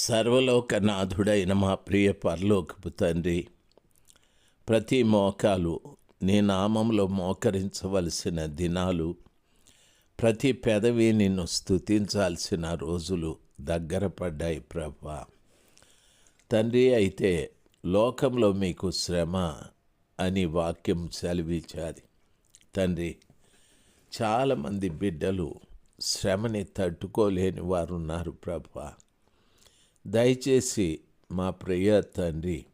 సర్వలోకనాథుడైన మా ప్రియ పరలోకపు తండ్రి ప్రతి మోకాలు నీ నామంలో మోకరించవలసిన దినాలు ప్రతి పెదవి నిన్ను స్తుతించాల్సిన రోజులు దగ్గర పడ్డాయి ప్రభా. తండ్రి అయితే లోకంలో మీకు శ్రమ అని వాక్యం సెలవిచ్చాది. తండ్రి చాలామంది బిడ్డలు శ్రమని తట్టుకోలేని వారున్నారు ప్రభా. దయచేసి మా ప్రియ తండ్రి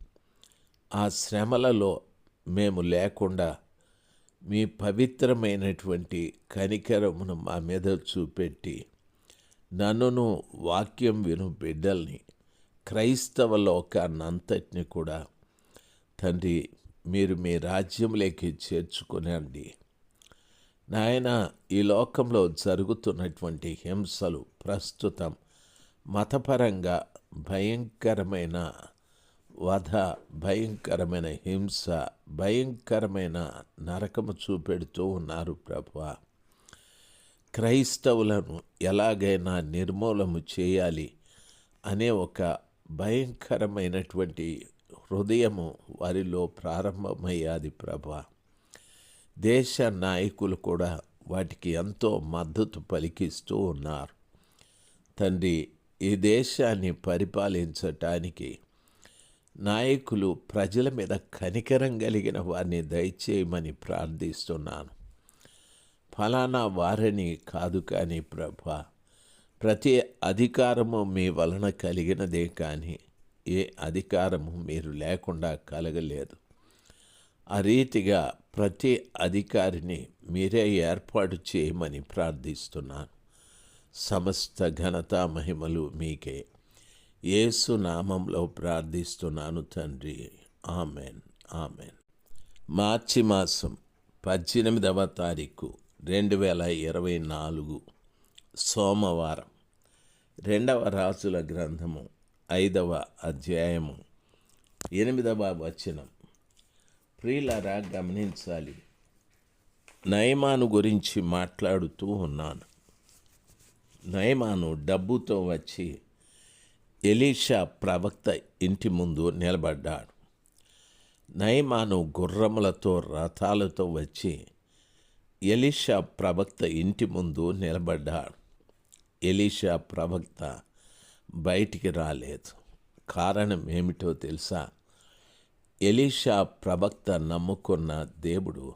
ఆ శ్రమలలో మేము లేకుండా మీ పవిత్రమైనటువంటి కనికరమును మా మీద చూపెట్టి నన్నును వాక్యం విను బిడ్డల్ని క్రైస్తవ లోకాన్నంతటిని కూడా. తండ్రి మీరు మీ రాజ్యంలోకి చేర్చుకునండి. నాయన ఈ లోకంలో జరుగుతున్నటువంటి హింసలు ప్రస్తుతం మతపరంగా భయంకరమైన వధ భయంకరమైన హింస భయంకరమైన నరకము చూపెడుతూ ఉన్నారు ప్రభు. క్రైస్తవులను ఎలాగైనా నిర్మూలము చేయాలి అనే ఒక భయంకరమైనటువంటి హృదయము వారిలో ప్రారంభమయ్యాది ప్రభ. దేశ నాయకులు కూడా వాటికి ఎంతో మద్దతు పలికిస్తూ ఉన్నారు. తండ్రి ఈ దేశాన్ని పరిపాలించటానికి నాయకులు ప్రజల మీద కనికరం కలిగిన వారిని దయచేయమని ప్రార్థిస్తున్నాను. ఫలానా వారిని కాదు కానీ ప్రభ ప్రతి అధికారము మీ వలన కలిగినదే కానీ ఏ అధికారము మీరు లేకుండా కలగలేదు. ఆ రీతిగా ప్రతి అధికారిని మీరే ఏర్పాటు చేయమని ప్రార్థిస్తున్నాను. సమస్త ఘనత మహిమలు మీకే. యేసు నామంలో ప్రార్థిస్తున్నాను తండ్రి. ఆమెన్. ఆమెన్. మార్చి మాసం పద్దెనిమిదవ తారీఖు రెండు వేల ఇరవై నాలుగు సోమవారం. రెండవ రాజుల గ్రంథము ఐదవ అధ్యాయము ఎనిమిదవ వచనం. ప్రియులరా గమనించాలి. నయమాను గురించి మాట్లాడుతూ ఉన్నాను. నయమాను డబ్బుతో వచ్చి ఎలీషా ప్రవక్త ఇంటి ముందు నిలబడ్డాడు. నయమాను గుర్రములతో రథాలతో వచ్చి ఎలీషా ప్రవక్త ఇంటి ముందు నిలబడ్డాడు. ఎలీషా ప్రవక్త బయటికి రాలేదు. కారణం ఏమిటో తెలుసా? ఎలీషా ప్రవక్త నమ్ముకున్న దేవుడు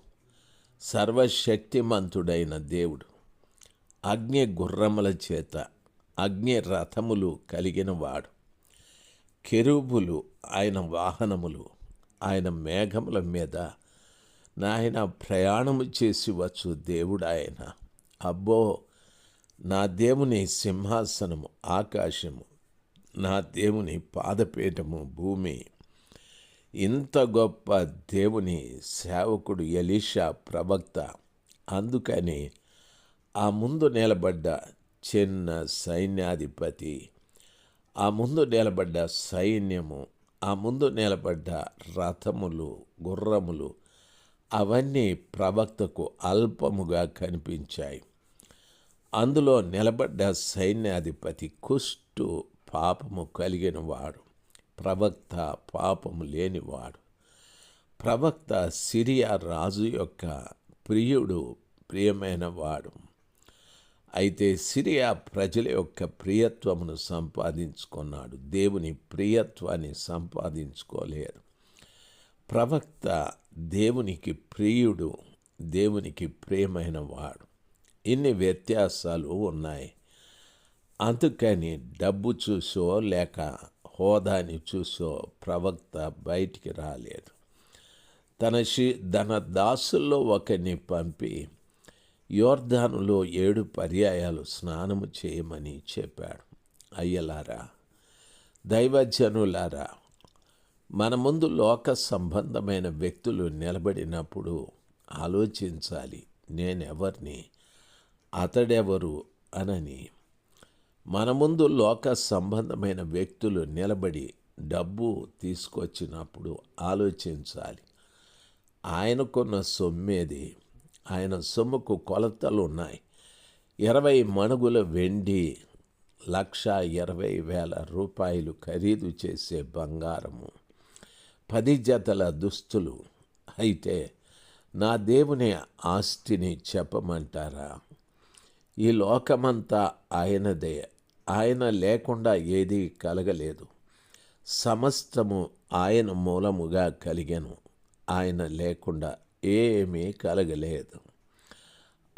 సర్వశక్తిమంతుడైన దేవుడు. అగ్ని గుర్రముల చేత అగ్ని రథములు కలిగిన వాడు. కెరూబులు ఆయన వాహనములు ఆయన మేఘముల మీద నాయన ప్రయాణము చేసి వచ్చు దేవుడు ఆయన. అబ్బో నా దేవుని సింహాసనము ఆకాశము నా దేవుని పాదపీఠము భూమి. ఇంత గొప్ప దేవుని సేవకుడు ఎలీషా ప్రవక్త. అందుకని ఆ ముందు నిలబడ్డ చిన్న సైన్యాధిపతి ఆ ముందు నిలబడ్డ సైన్యము ఆ ముందు నిలబడ్డ రథములు గుర్రములు అవన్నీ ప్రవక్తకు అల్పముగా కనిపించాయి. అందులో నిలబడ్డ సైన్యాధిపతి కుష్టు పాపము కలిగిన వాడు ప్రవక్త పాపము లేనివాడు. ప్రవక్త సిరియా రాజు యొక్క ప్రియుడు ప్రియమైన వాడు అయితే సిరియా ప్రజల యొక్క ప్రియత్వమును సంపాదించుకున్నాడు. దేవుని ప్రియత్వాన్ని సంపాదించుకోలేరు. ప్రవక్త దేవునికి ప్రియుడు దేవునికి ప్రియమైన వాడు. ఇన్ని వ్యత్యాసాలు ఉన్నాయి. అందుకని డబ్బు చూసో లేక హోదాని చూసో ప్రవక్త బయటికి రాలేదు. తన షి తన దాసుల్లో ఒకరిని పంపి యోర్ధానులో ఏడు పర్యాయాలు స్నానము చేయమని చెప్పాడు. అయ్యలారా దైవజనులారా మన ముందు లోక సంబంధమైన వ్యక్తులు నిలబడినప్పుడు ఆలోచించాలి నేనెవరిని అతడెవరు అనని. మన ముందు లోక సంబంధమైన వ్యక్తులు నిలబడి డబ్బు తీసుకొచ్చినప్పుడు ఆలోచించాలి. ఆయనకున్న సొమ్మేది ఆయన సొమ్ముకు కొలతలు ఉన్నాయి. ఇరవై మణుగుల వెండి లక్ష ఇరవై వేల రూపాయలు ఖరీదు చేసే బంగారము. పది జతల దుస్తులు. అయితే నా దేవుని ఆస్తిని చెప్పమంటారా? ఈ లోకమంతా ఆయనదే. ఆయన లేకుండా ఏదీ కలగలేదు. సమస్తము ఆయన మూలముగా కలిగాను. ఆయన లేకుండా ఏమీ కలగలేదు.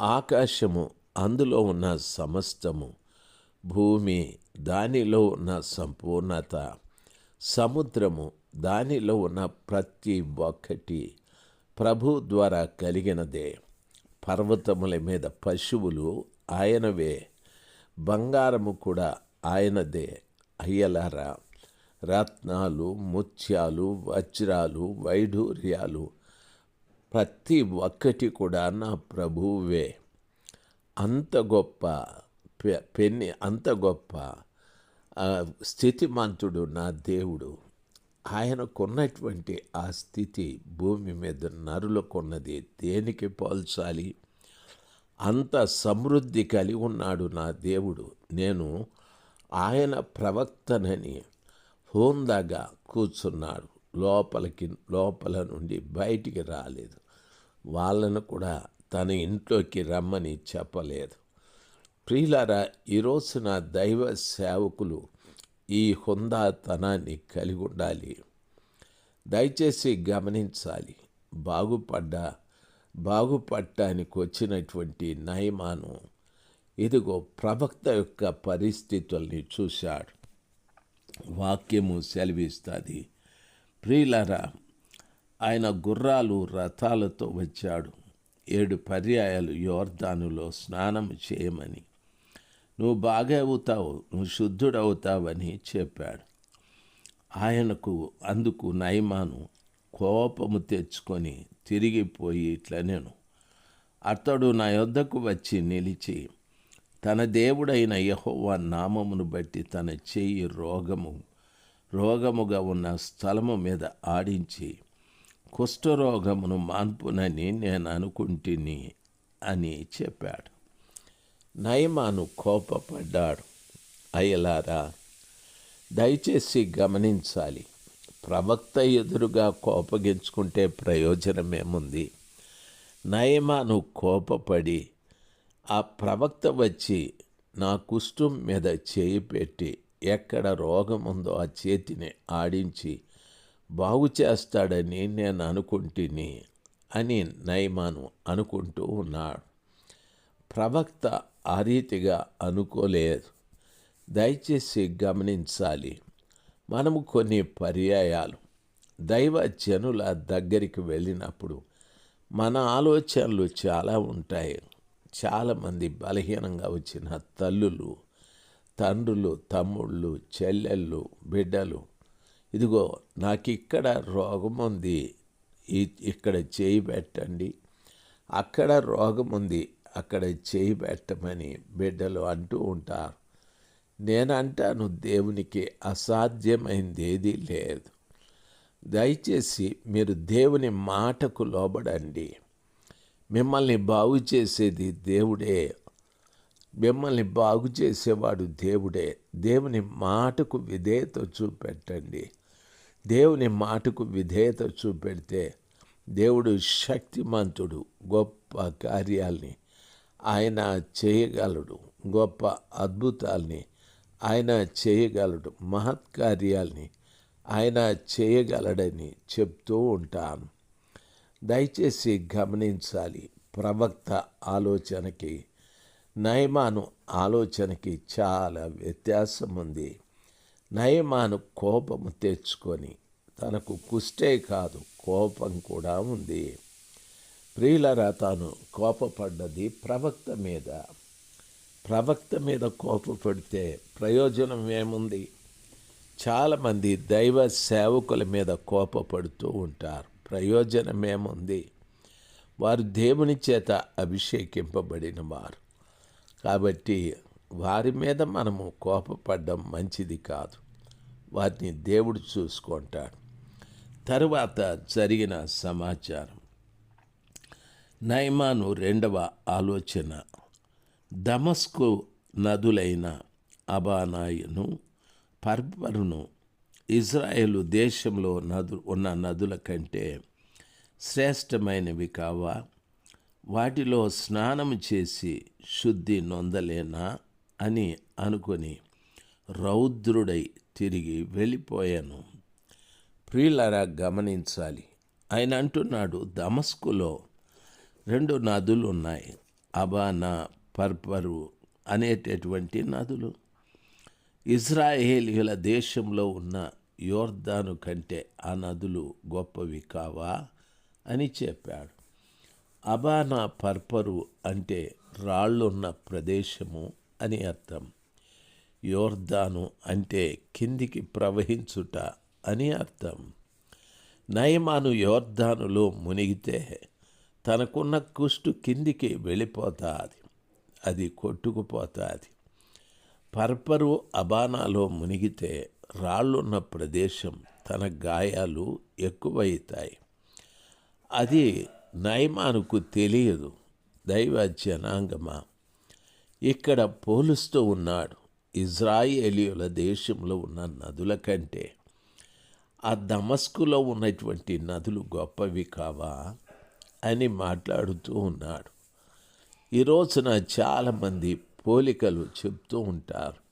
ఆకాశము అందులో ఉన్న సమస్తము భూమి దానిలో ఉన్న సంపూర్ణత సముద్రము దానిలో ఉన్న ప్రతి ఒక్కటి ప్రభు ద్వారా కలిగినదే. పర్వతముల మీద పశువులు ఆయనవే బంగారము కూడా ఆయనదే. అయ్యలారా రత్నాలు ముత్యాలు వజ్రాలు వైఢూర్యాలు ప్రతి ఒక్కటి కూడా నా ప్రభువే. అంత గొప్ప పెన్ని అంత గొప్ప స్థితిమంతుడు నా దేవుడు. ఆయనకున్నటువంటి ఆ స్థితి భూమి మీద నరులకున్నది దేనికి పోల్చాలి? అంత సమృద్ధి కలిగి ఉన్నాడు నా దేవుడు. నేను ఆయన ప్రవక్తనని హోందాగా కూర్చున్నాడు. లోపలికి లోపల నుండి బయటికి రాలేదు. వాళ్ళను కూడా తన ఇంట్లోకి రమ్మని చెప్పలేదు. ప్రియులారా ఈరోజు నా దైవ సేవకులు ఈ హుందాతనాన్ని కలిగి ఉండాలి. దయచేసి గమనించాలి. బాగుపడ్డ బాగుపడటానికి వచ్చినటువంటి నయమాను ఇదిగో ప్రవక్త యొక్క పరిస్థితుల్ని చూశాడు. వాక్యము సెలవిస్తుంది. ప్రియులరా ఆయన గుర్రాలు రథాలతో వచ్చాడు. ఏడు పర్యాయాలు యోర్ధానులో స్నానం చేయమని. నువ్వు బాగా అవుతావు నువ్వు శుద్ధుడవుతావని చెప్పాడు. ఆయనకు అందుకు నయమాను కోపము తెచ్చుకొని తిరిగిపోయి ఇట్లా నేను అతడు నా యొద్దకు వచ్చి నిలిచి తన దేవుడైన యహోవా నామమును బట్టి తన చెయ్యి రోగము రోగముగా ఉన్న స్థలము మీద ఆడించి కుష్ఠరోగమును మాన్పునని నేను అనుకుంటుని అని చెప్పాడు. నయమాను కోపపడ్డాడు. అయ్యలారా దయచేసి గమనించాలి. ప్రవక్త ఎదురుగా కోపగించుకుంటే ప్రయోజనమేముంది? నయమాను కోపపడి ఆ ప్రవక్త వచ్చి నా కుష్ఠం మీద చేయి పెట్టి ఎక్కడ రోగం ఉందో ఆ చేతిని ఆడించి బాగు చేస్తాడని నేను అనుకుంటుని అని నయమాను అనుకుంటూ ఉన్నాడు. ప్రవక్త ఆ రీతిగా అనుకోలేదు. దయచేసి గమనించాలి. మనము కొన్ని పర్యాయాలు. దైవ జనుల దగ్గరికి వెళ్ళినప్పుడు మన ఆలోచనలు చాలా ఉంటాయి. చాలామంది బలహీనంగా వచ్చిన తల్లులు తండ్రులు తమ్ముళ్ళు చెల్లెళ్ళు బిడ్డలు ఇదిగో నాకు ఇక్కడ రోగం ఉంది ఇక్కడ చేయి పెట్టండి. అక్కడ రోగం ఉంది అక్కడ చేయి పెట్టమని బిడ్డలు అంటూ ఉంటారు. నేనంటాను దేవునికి అసాధ్యమైంది ఏదీ లేదు. దయచేసి మీరు దేవుని మాటకు లోబడండి. మిమ్మల్ని బాగు చేసేది దేవుడే. మిమ్మల్ని బాగు చేసేవాడు దేవుడే. దేవుని మాటకు విధేయత చూపెట్టండి. దేవుని మాటకు విధేయత చూపెడితే దేవుడు శక్తిమంతుడు గొప్ప కార్యాల్ని ఆయన చేయగలడు గొప్ప అద్భుతాల్ని ఆయన చేయగలడు మహత్కార్యాల్ని ఆయన చేయగలడని చెప్తూ ఉంటాను దయచేసి గమనించాలి ప్రవక్త ఆలోచనకి నయమాను ఆలోచనకి చాలా వ్యత్యాసం ఉంది నయమాను కోపము తెచ్చుకొని తనకు కుష్టే కాదు కోపం కూడా ఉంది. ప్రియులరా తాను కోపపడ్డది ప్రవక్త మీద. ప్రవక్త మీద కోపపడితే ప్రయోజనం ఏముంది? చాలామంది దైవ సేవకుల మీద కోపపడుతూ ఉంటారు. ప్రయోజనం ఏముంది? వారు దేవుని చేత అభిషేకింపబడిన వారు. కాబట్టి వారి మీద మనము కోపపడడం మంచిది కాదు. వారిని దేవుడు చూసుకుంటాడు. తరువాత జరిగిన సమాచారం. నైమాను రెండవ ఆలోచన దమస్కు నదులైన అబానాయను పర్పరును ఇజ్రాయేలు దేశంలో నదు ఉన్న నదుల కంటే శ్రేష్టమైనవి కావా? వాటిలో స్నానం చేసి శుద్ధి నొందలేనా? అని అనుకొని రౌద్రుడై తిరిగి వెళ్ళిపోయాను. ప్రియులరా గమనించాలి. ఆయన అంటున్నాడు దమస్కులో రెండు నదులు ఉన్నాయి. అబానా పర్పరు అనేటటువంటి నదులు. ఇజ్రాయేలీల దేశంలో ఉన్న యోర్దాను కంటే ఆ నదులు గొప్పవి కావా? అని చెప్పాడు. అబానా పర్పరు అంటే రాళ్ళున్న ప్రదేశము అని అర్థం. యోర్దాను అంటే కిందికి ప్రవహించుట అని అర్థం. నయమాను యోర్ధానులో మునిగితే తనకున్న కుష్టు కిందికి వెళ్ళిపోతాది. అది కొట్టుకుపోతాది. పర్పరు అబానాలో మునిగితే రాళ్ళున్న ప్రదేశం తన గాయాలు ఎక్కువవుతాయి అది నయమానుకు తెలియదు. దైవ జనాంగమా? ఇక్కడ పోలుస్తూ ఉన్నాడు. ఇజ్రాయేలీయుల దేశంలో ఉన్న నదుల కంటే ఆ దమస్కులో ఉన్నటువంటి నదులు గొప్పవి కావా అని మాట్లాడుతూ ఉన్నాడు. ఈ రోజున చాలామంది పోలికలు చెప్తూ ఉంటారు.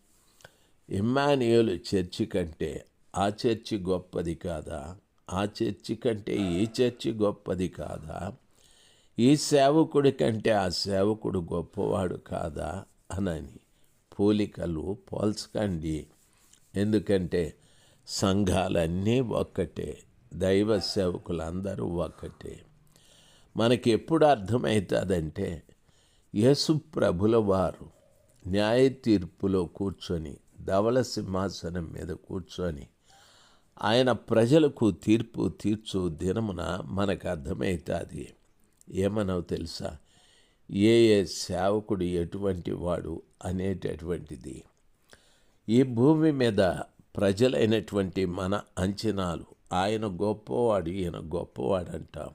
ఇమ్మానియోలు చర్చి కంటే ఆ చర్చి గొప్పది కాదా? ఆ చర్చి కంటే ఈ చర్చి గొప్పది కాదా? ఈ సేవకుడి కంటే ఆ సేవకుడు గొప్పవాడు కాదా? అనని పోలికలు పోల్చకండి. ఎందుకంటే సంఘాలన్నీ ఒక్కటే దైవ సేవకులందరూ ఒక్కటే. మనకి ఎప్పుడు అర్థమవుతుందంటే యేసు ప్రభుల వారు న్యాయ తీర్పులో కూర్చొని ధవల సింహాసనం మీద కూర్చొని ఆయన ప్రజలకు తీర్పు తీర్చు దినమున మనకు అర్థమవుతుంది ఏమనవు తెలుసా? ఏ ఏ సేవకుడు ఎటువంటి వాడు అనేటటువంటిది. ఈ భూమి మీద ప్రజలైనటువంటి మన అంచనాలు ఆయన గొప్పవాడు ఈయన గొప్పవాడు అంటాం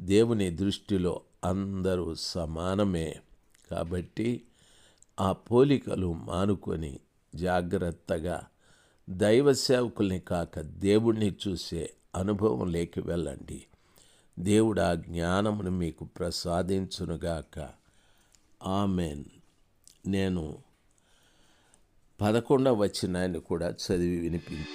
దేవుని దృష్టిలో అందరూ సమానమే. కాబట్టి ఆ పోలికలు మానుకొని జాగ్రత్తగా దైవ సేవకుల్ని కాక దేవుణ్ణి చూసే అనుభవం లేకి వెళ్ళండి. దేవుడు ఆ జ్ఞానమును మీకు ప్రసాదించునుగాక. ఆమెన్. నేను పదకొండవ వచనాన్ని కూడా చదివి వినిపించి